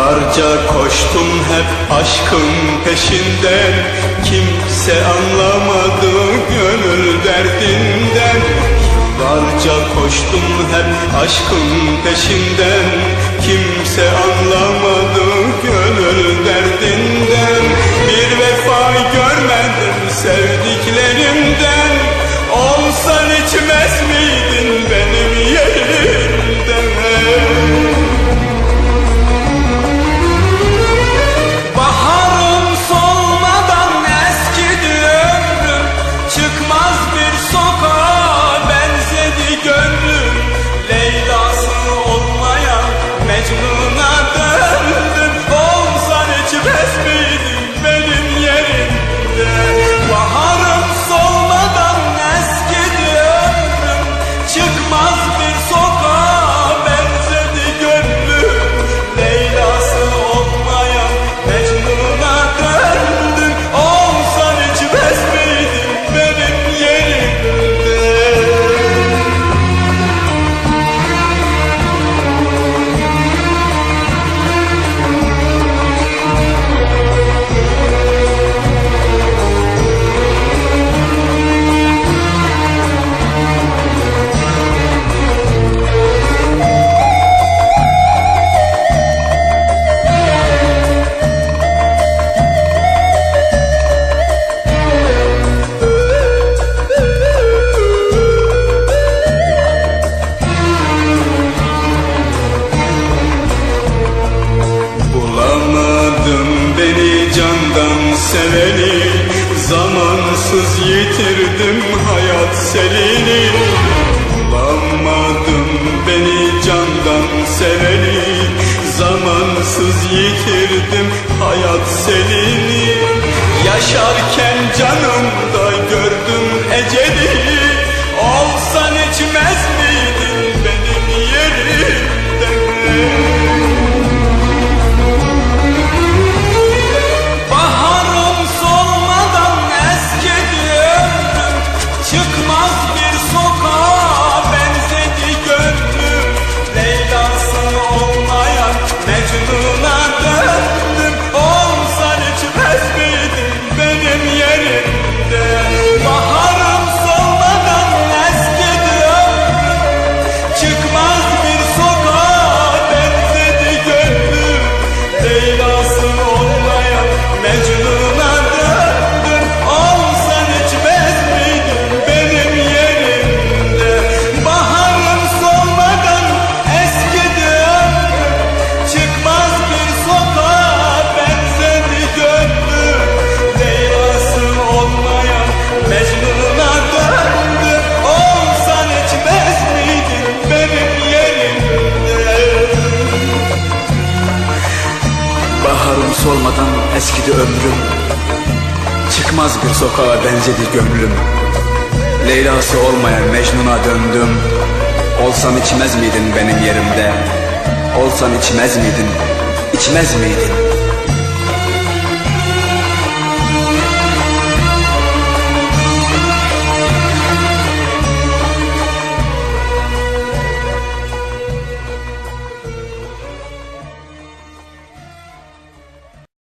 Yıllarca koştum hep aşkın peşinden Kimse anlamadı gönül derdinden. Yıllarca koştum hep aşkın peşinden. Kimse anlamadı gönül derdinden. Zamansız yitirdim hayat selini. Bulamadım beni candan seveni. Zamansız yitirdim hayat selini. Yaşarken canımda bir sokağa Solmadan eskidi ömrüm. Çıkmaz bir sokağa benzedi gönlüm Leyla'sı olmayan Mecnun'a döndüm. Olsan içmez miydin benim yerimde? Olsan içmez miydin? İçmez miydin